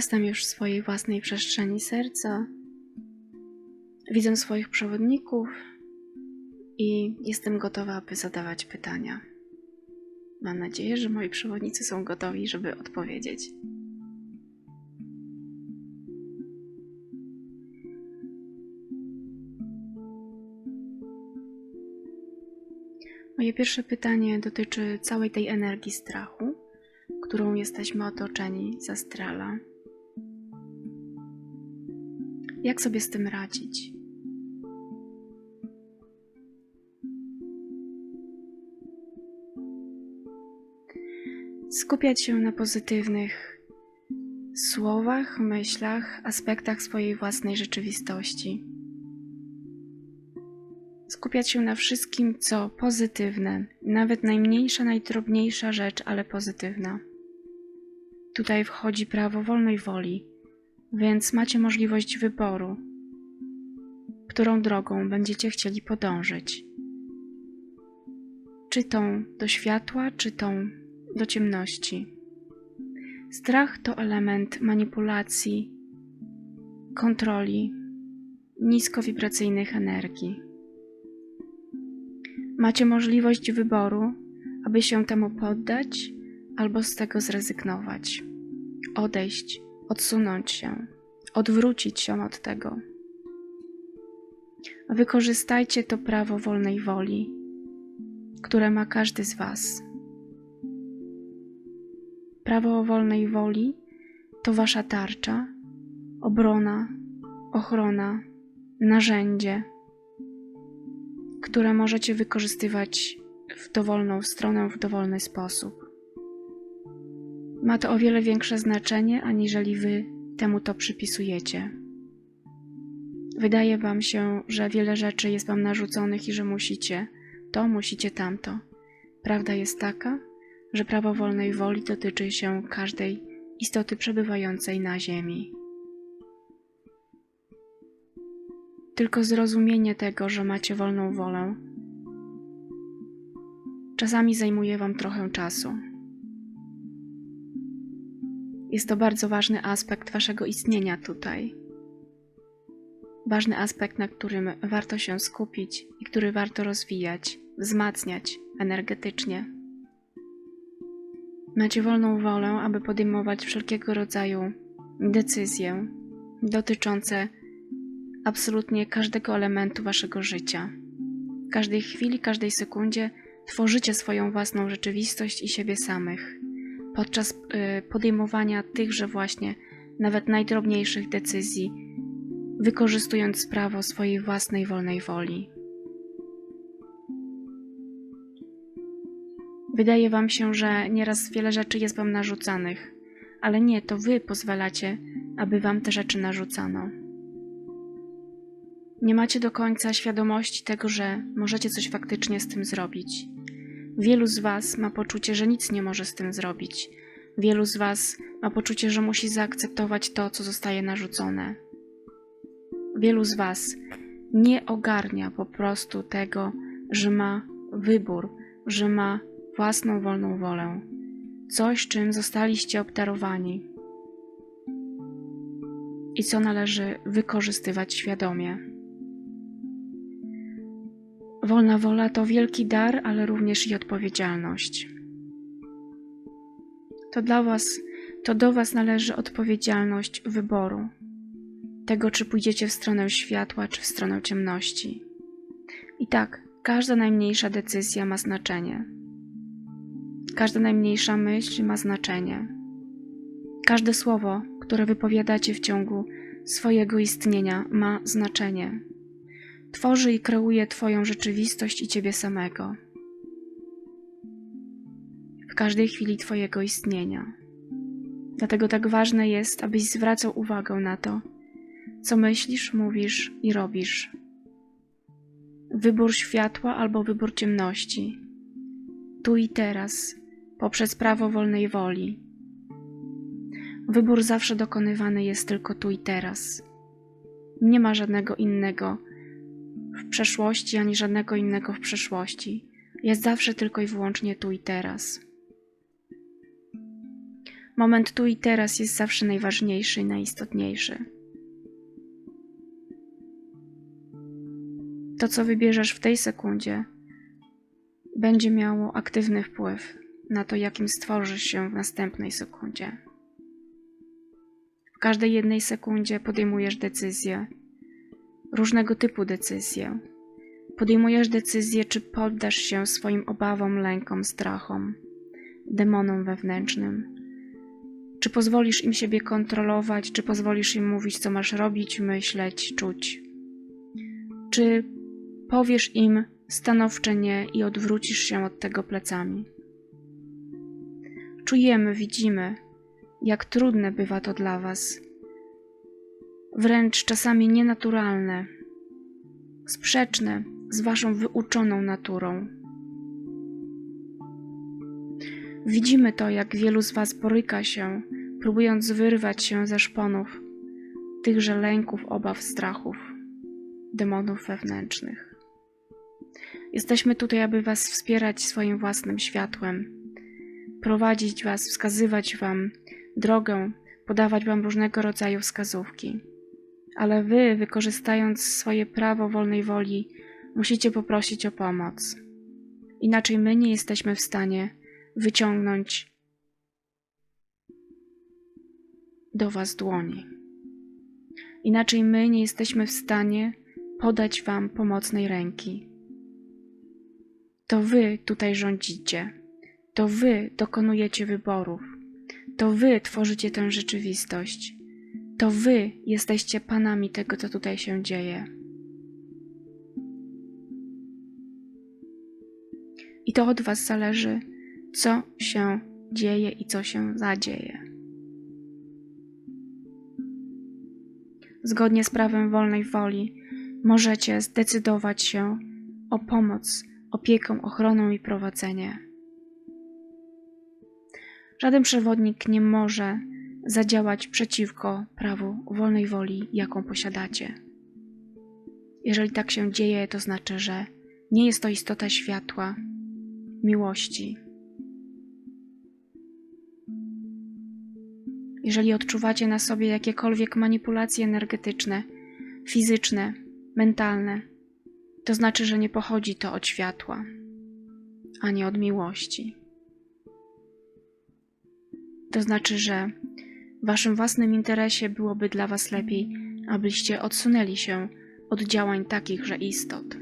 Jestem już w swojej własnej przestrzeni serca. Widzę swoich przewodników i jestem gotowa, aby zadawać pytania. Mam nadzieję, że moi przewodnicy są gotowi, żeby odpowiedzieć. Moje pierwsze pytanie dotyczy całej tej energii strachu, którą jesteśmy otoczeni z astrala. Jak sobie z tym radzić? Skupiać się na pozytywnych słowach, myślach, aspektach swojej własnej rzeczywistości. Skupiać się na wszystkim, co pozytywne, nawet najmniejsza, najdrobniejsza rzecz, ale pozytywna. Tutaj wchodzi prawo wolnej woli, więc macie możliwość wyboru, którą drogą będziecie chcieli podążyć. Czy tą do światła, czy tą do ciemności. Strach to element manipulacji, kontroli niskowibracyjnych energii. Macie możliwość wyboru, aby się temu poddać albo z tego zrezygnować, odejść, odsunąć się, odwrócić się od tego. Wykorzystajcie to prawo wolnej woli, które ma każdy z Was. Prawo wolnej woli to Wasza tarcza, obrona, ochrona, narzędzie, które możecie wykorzystywać w dowolną stronę, w dowolny sposób. Ma to o wiele większe znaczenie, aniżeli Wy temu to przypisujecie. Wydaje Wam się, że wiele rzeczy jest Wam narzuconych i że musicie to, musicie tamto. Prawda jest taka, że prawo wolnej woli dotyczy się każdej istoty przebywającej na Ziemi. Tylko zrozumienie tego, że macie wolną wolę, czasami zajmuje Wam trochę czasu. Jest to bardzo ważny aspekt Waszego istnienia tutaj. Ważny aspekt, na którym warto się skupić i który warto rozwijać, wzmacniać energetycznie. Macie wolną wolę, aby podejmować wszelkiego rodzaju decyzje dotyczące absolutnie każdego elementu waszego życia. W każdej chwili, każdej sekundzie tworzycie swoją własną rzeczywistość i siebie samych podczas y, podejmowania tychże właśnie nawet najdrobniejszych decyzji, wykorzystując prawo swojej własnej wolnej woli. Wydaje Wam się, że nieraz wiele rzeczy jest Wam narzucanych, ale nie, to Wy pozwalacie, aby Wam te rzeczy narzucano. Nie macie do końca świadomości tego, że możecie coś faktycznie z tym zrobić. Wielu z Was ma poczucie, że nic nie może z tym zrobić. Wielu z Was ma poczucie, że musi zaakceptować to, co zostaje narzucone. Wielu z Was nie ogarnia po prostu tego, że ma wybór, że ma własną wolną wolę, coś, czym zostaliście obdarowani i co należy wykorzystywać świadomie. Wolna wola to wielki dar, ale również i odpowiedzialność. To dla Was, to do Was należy odpowiedzialność wyboru, tego, czy pójdziecie w stronę światła, czy w stronę ciemności. I tak, każda najmniejsza decyzja ma znaczenie. Każda najmniejsza myśl ma znaczenie. Każde słowo, które wypowiadacie w ciągu swojego istnienia, ma znaczenie. Tworzy i kreuje Twoją rzeczywistość i Ciebie samego. W każdej chwili Twojego istnienia. Dlatego tak ważne jest, abyś zwracał uwagę na to, co myślisz, mówisz i robisz. Wybór światła albo wybór ciemności. Tu i teraz, poprzez prawo wolnej woli. Wybór zawsze dokonywany jest tylko tu i teraz. Nie ma żadnego innego w przeszłości ani żadnego innego w przyszłości. Jest zawsze tylko i wyłącznie tu i teraz. Moment tu i teraz jest zawsze najważniejszy i najistotniejszy. To, co wybierzesz w tej sekundzie, będzie miało aktywny wpływ na to, jakim stworzysz się w następnej sekundzie. W każdej jednej sekundzie podejmujesz decyzje, różnego typu decyzje. Podejmujesz decyzję, czy poddasz się swoim obawom, lękom, strachom, demonom wewnętrznym. Czy pozwolisz im siebie kontrolować, czy pozwolisz im mówić, co masz robić, myśleć, czuć. Czy powiesz im stanowcze nie i odwrócisz się od tego plecami. Czujemy, widzimy, jak trudne bywa to dla Was, wręcz czasami nienaturalne, sprzeczne z Waszą wyuczoną naturą. Widzimy to, jak wielu z Was boryka się, próbując wyrwać się ze szponów tychże lęków, obaw, strachów, demonów wewnętrznych. Jesteśmy tutaj, aby Was wspierać swoim własnym światłem, prowadzić Was, wskazywać Wam drogę, podawać Wam różnego rodzaju wskazówki. Ale Wy, wykorzystając swoje prawo wolnej woli, musicie poprosić o pomoc. Inaczej my nie jesteśmy w stanie wyciągnąć do Was dłoni. Inaczej my nie jesteśmy w stanie podać Wam pomocnej ręki. To Wy tutaj rządzicie, to Wy dokonujecie wyborów, to Wy tworzycie tę rzeczywistość, to Wy jesteście panami tego, co tutaj się dzieje. I to od Was zależy, co się dzieje i co się zadzieje. Zgodnie z prawem wolnej woli możecie zdecydować się o pomoc, opiekę, ochroną i prowadzenie. Żaden przewodnik nie może zadziałać przeciwko prawu wolnej woli, jaką posiadacie. Jeżeli tak się dzieje, to znaczy, że nie jest to istota światła, miłości. Jeżeli odczuwacie na sobie jakiekolwiek manipulacje energetyczne, fizyczne, mentalne, to znaczy, że nie pochodzi to od światła, ani od miłości. To znaczy, że waszym własnym interesie byłoby dla was lepiej, abyście odsunęli się od działań takichże istot.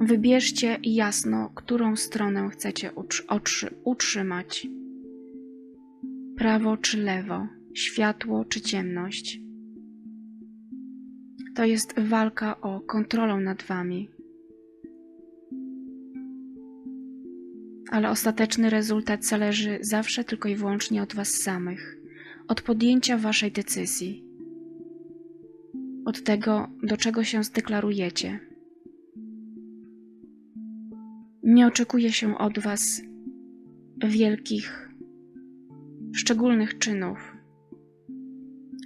Wybierzcie jasno, którą stronę chcecie utrzy utrzymać: prawo czy lewo, światło czy ciemność. To jest walka o kontrolę nad wami. Ale ostateczny rezultat zależy zawsze tylko i wyłącznie od was samych, od podjęcia waszej decyzji, od tego, do czego się zdeklarujecie. Nie oczekuje się od Was wielkich, szczególnych czynów,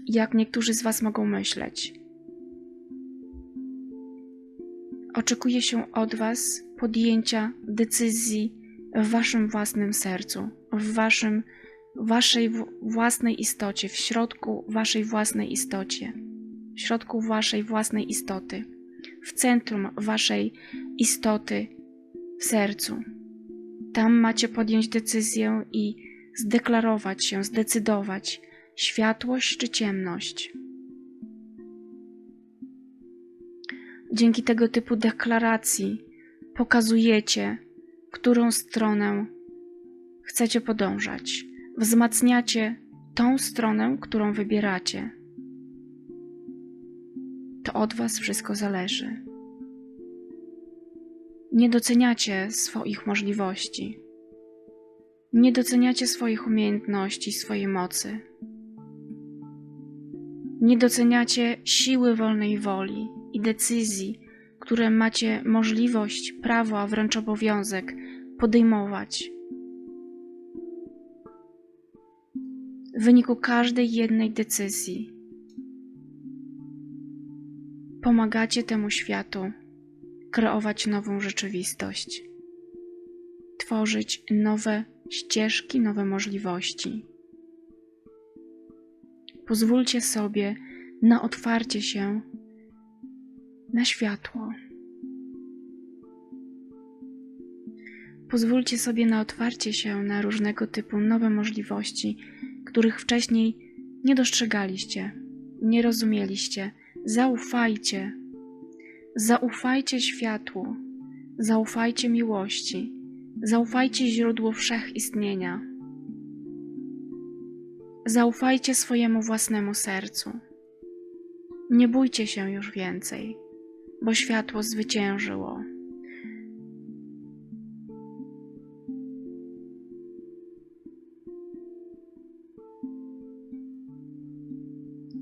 jak niektórzy z Was mogą myśleć. Oczekuje się od Was podjęcia decyzji w Waszym własnym sercu, w Waszym, Waszej własnej istocie, w środku Waszej własnej istocie, w środku Waszej własnej istoty, w centrum Waszej istoty w sercu. Tam macie podjąć decyzję i zdeklarować się, zdecydować światłość czy ciemność. Dzięki tego typu deklaracji pokazujecie, którą stronę chcecie podążać. Wzmacniacie tą stronę, którą wybieracie. To od Was wszystko zależy nie doceniacie swoich możliwości, nie doceniacie swoich umiejętności, swojej mocy, nie doceniacie siły wolnej woli i decyzji, które macie możliwość, prawo, a wręcz obowiązek podejmować. W wyniku każdej jednej decyzji pomagacie temu światu kreować nową rzeczywistość. tworzyć nowe ścieżki, nowe możliwości. Pozwólcie sobie na otwarcie się na światło. Pozwólcie sobie na otwarcie się na różnego typu nowe możliwości, których wcześniej nie dostrzegaliście, nie rozumieliście. Zaufajcie. Zaufajcie światłu. Zaufajcie miłości. Zaufajcie źródłu wszechistnienia. Zaufajcie swojemu własnemu sercu. Nie bójcie się już więcej, bo światło zwyciężyło.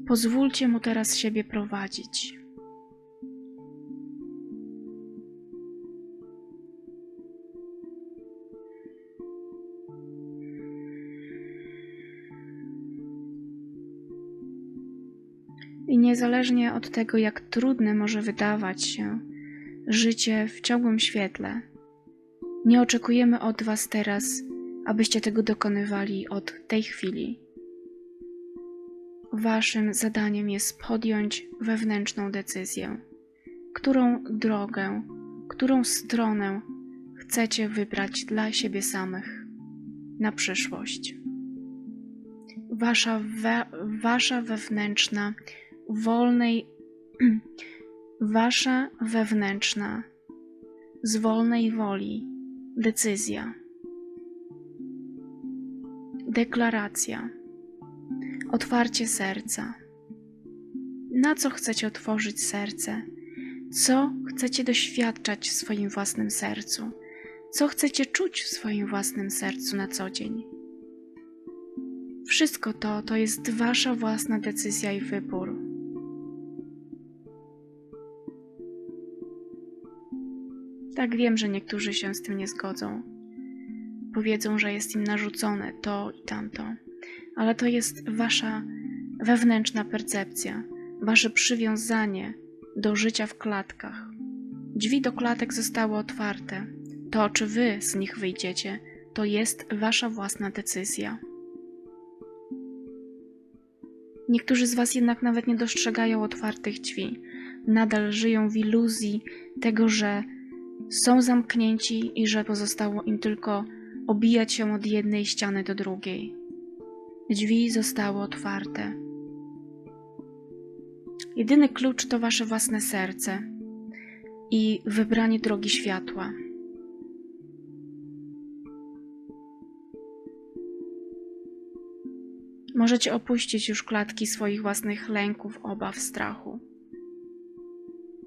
Pozwólcie mu teraz siebie prowadzić. Niezależnie od tego, jak trudne może wydawać się życie w ciągłym świetle, nie oczekujemy od Was teraz, abyście tego dokonywali od tej chwili. Waszym zadaniem jest podjąć wewnętrzną decyzję, którą drogę, którą stronę chcecie wybrać dla siebie samych na przyszłość. Wasza, we, wasza wewnętrzna, wolnej, wasza wewnętrzna, z wolnej woli decyzja, deklaracja otwarcie serca. Na co chcecie otworzyć serce? Co chcecie doświadczać w swoim własnym sercu? Co chcecie czuć w swoim własnym sercu na co dzień? Wszystko to to jest wasza własna decyzja i wybór. Tak wiem, że niektórzy się z tym nie zgodzą. Powiedzą, że jest im narzucone to i tamto ale to jest wasza wewnętrzna percepcja, wasze przywiązanie do życia w klatkach. Drzwi do klatek zostały otwarte. To, czy wy z nich wyjdziecie, to jest wasza własna decyzja. Niektórzy z was jednak nawet nie dostrzegają otwartych drzwi. Nadal żyją w iluzji tego, że są zamknięci i że pozostało im tylko obijać się od jednej ściany do drugiej. Drzwi zostały otwarte. Jedyny klucz to wasze własne serce i wybranie drogi światła. Możecie opuścić już klatki swoich własnych lęków, obaw, strachu.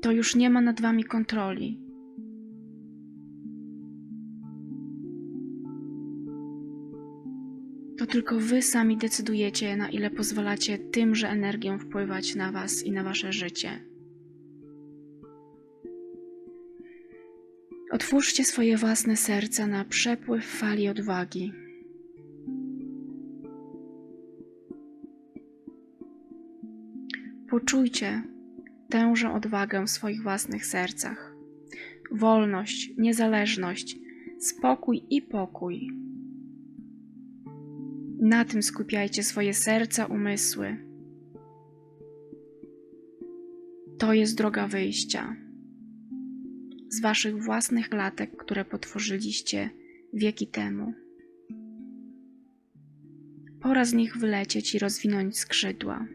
To już nie ma nad wami kontroli. To tylko wy sami decydujecie, na ile pozwalacie tymże energią wpływać na was i na wasze życie. Otwórzcie swoje własne serca na przepływ fali odwagi. Poczujcie tężą odwagę w swoich własnych sercach. Wolność, niezależność, spokój i pokój na tym skupiajcie swoje serca, umysły. To jest droga wyjścia z waszych własnych klatek, które potworzyliście wieki temu. Pora z nich wylecieć i rozwinąć skrzydła.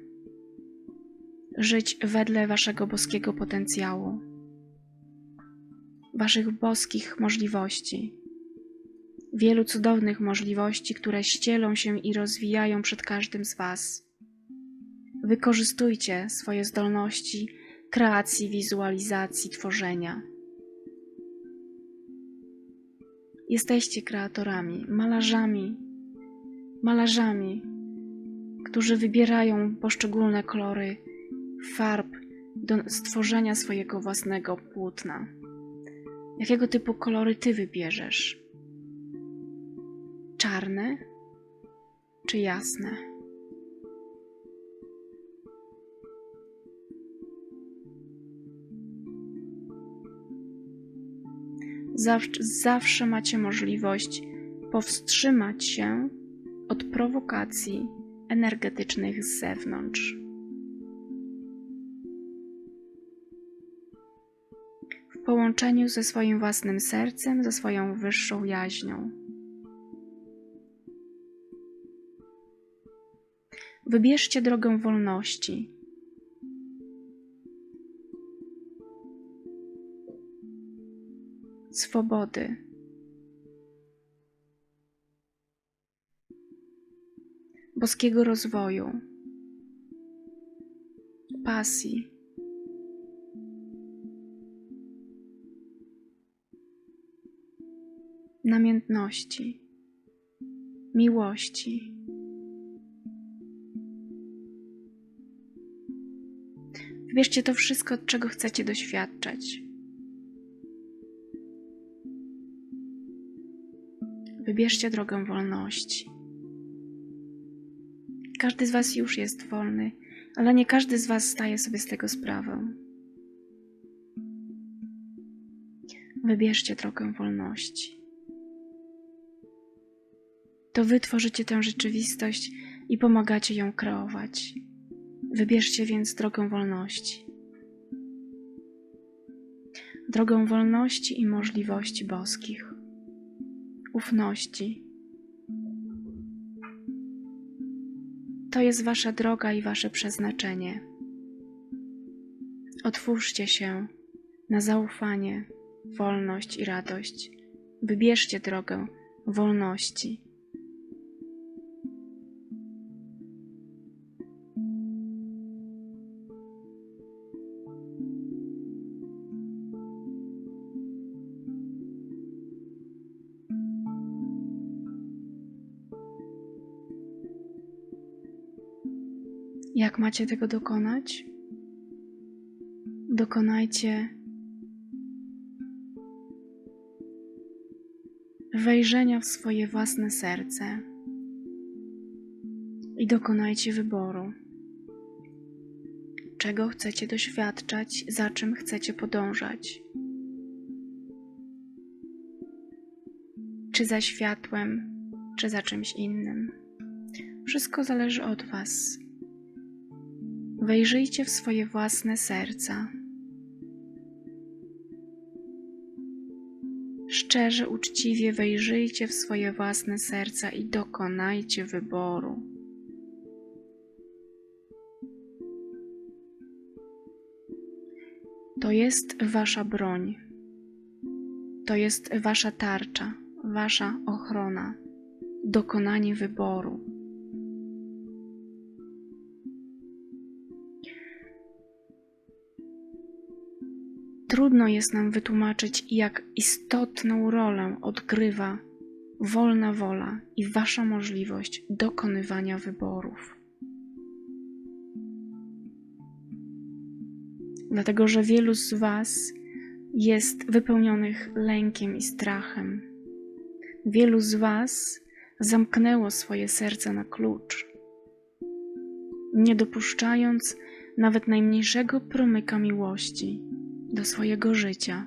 Żyć wedle waszego boskiego potencjału, waszych boskich możliwości wielu cudownych możliwości, które ścielą się i rozwijają przed każdym z Was. Wykorzystujcie swoje zdolności kreacji, wizualizacji, tworzenia. Jesteście kreatorami, malarzami, malarzami, którzy wybierają poszczególne kolory farb do stworzenia swojego własnego płótna. Jakiego typu kolory ty wybierzesz? Czarne czy jasne. zawsze, zawsze macie możliwość powstrzymać się od prowokacji energetycznych z zewnątrz. W połączeniu ze swoim własnym sercem, ze swoją wyższą jaźnią. Wybierzcie drogę wolności. Swobody. Boskiego rozwoju. Pasji. Namiętności. Miłości. Wybierzcie to wszystko, czego chcecie doświadczać. Wybierzcie drogę wolności. Każdy z Was już jest wolny, ale nie każdy z Was zdaje sobie z tego sprawę. Wybierzcie drogę wolności. To Wy tworzycie tę rzeczywistość i pomagacie ją kreować. Wybierzcie więc drogę wolności. Drogę wolności i możliwości boskich, ufności. To jest Wasza droga i Wasze przeznaczenie. Otwórzcie się na zaufanie, wolność i radość. Wybierzcie drogę wolności. Jak macie tego dokonać? Dokonajcie wejrzenia w swoje własne serce i dokonajcie wyboru. Czego chcecie doświadczać, za czym chcecie podążać? Czy za światłem, czy za czymś innym? Wszystko zależy od Was. Wejrzyjcie w swoje własne serca. Szczerze, uczciwie wejrzyjcie w swoje własne serca i dokonajcie wyboru. To jest Wasza broń. To jest Wasza tarcza, Wasza ochrona, dokonanie wyboru. Trudno jest nam wytłumaczyć, jak istotną rolę odgrywa wolna wola i Wasza możliwość dokonywania wyborów. Dlatego, że wielu z Was jest wypełnionych lękiem i strachem. Wielu z Was zamknęło swoje serce na klucz, nie dopuszczając nawet najmniejszego promyka miłości do swojego życia.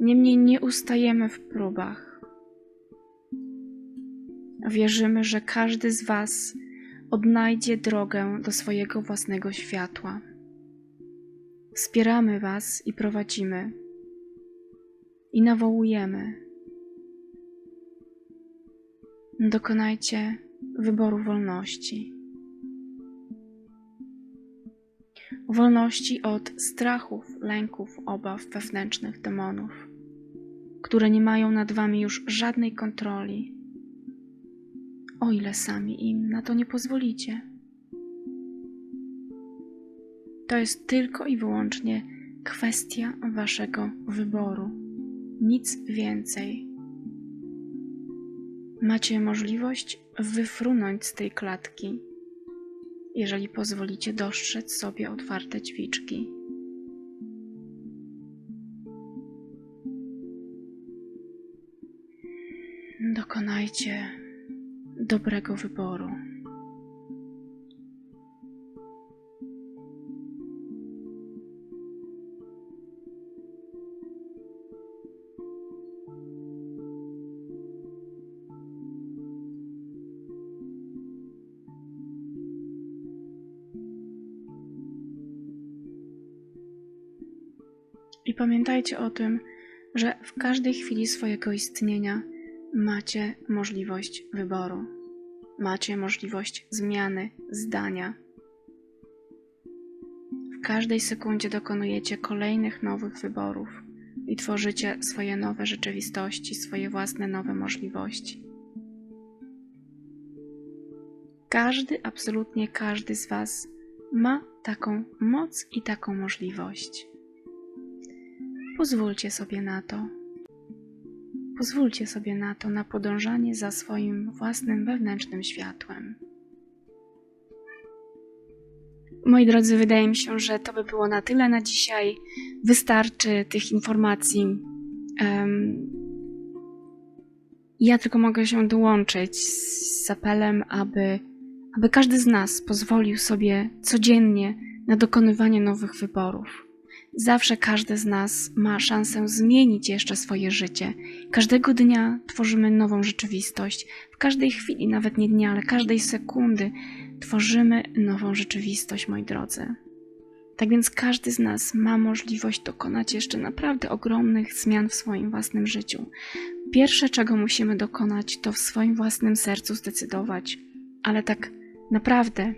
Niemniej nie ustajemy w próbach. Wierzymy, że każdy z Was odnajdzie drogę do swojego własnego światła. Wspieramy Was i prowadzimy, i nawołujemy. Dokonajcie wyboru wolności. Wolności od strachów, lęków, obaw, wewnętrznych demonów, które nie mają nad Wami już żadnej kontroli, o ile sami im na to nie pozwolicie. To jest tylko i wyłącznie kwestia Waszego wyboru, nic więcej. Macie możliwość wyfrunąć z tej klatki, jeżeli pozwolicie dostrzec sobie otwarte drzwiczki. Dokonajcie dobrego wyboru. I pamiętajcie o tym, że w każdej chwili swojego istnienia macie możliwość wyboru. Macie możliwość zmiany zdania. W każdej sekundzie dokonujecie kolejnych nowych wyborów i tworzycie swoje nowe rzeczywistości, swoje własne nowe możliwości. Każdy, absolutnie każdy z Was ma taką moc i taką możliwość. Pozwólcie sobie na to. Pozwólcie sobie na to, na podążanie za swoim własnym wewnętrznym światłem. Moi drodzy, wydaje mi się, że to by było na tyle na dzisiaj. Wystarczy tych informacji. Ja tylko mogę się dołączyć z apelem, aby, aby każdy z nas pozwolił sobie codziennie na dokonywanie nowych wyborów. Zawsze każdy z nas ma szansę zmienić jeszcze swoje życie. Każdego dnia tworzymy nową rzeczywistość. W każdej chwili, nawet nie dnia, ale każdej sekundy tworzymy nową rzeczywistość, moi drodzy. Tak więc każdy z nas ma możliwość dokonać jeszcze naprawdę ogromnych zmian w swoim własnym życiu. Pierwsze, czego musimy dokonać, to w swoim własnym sercu zdecydować, ale tak naprawdę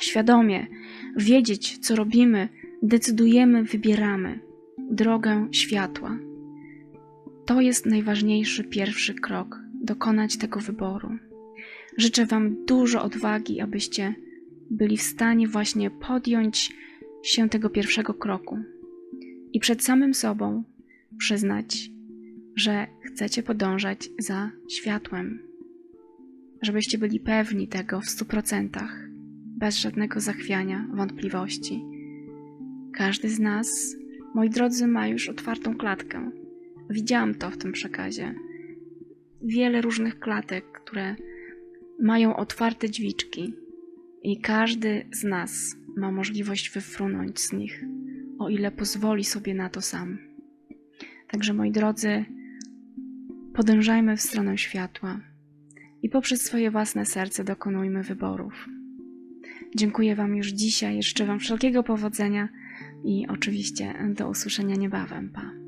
świadomie wiedzieć, co robimy, decydujemy, wybieramy drogę światła. To jest najważniejszy pierwszy krok dokonać tego wyboru. Życzę Wam dużo odwagi, abyście byli w stanie właśnie podjąć się tego pierwszego kroku i przed samym sobą przyznać, że chcecie podążać za światłem, żebyście byli pewni tego w stu procentach, bez żadnego zachwiania, wątpliwości. Każdy z nas, moi drodzy, ma już otwartą klatkę. Widziałam to w tym przekazie. Wiele różnych klatek, które mają otwarte drzwiczki, i każdy z nas ma możliwość wyfrunąć z nich, o ile pozwoli sobie na to sam. Także, moi drodzy, podążajmy w stronę światła i poprzez swoje własne serce dokonujmy wyborów. Dziękuję Wam już dzisiaj, życzę Wam wszelkiego powodzenia i oczywiście do usłyszenia niebawem. Pa.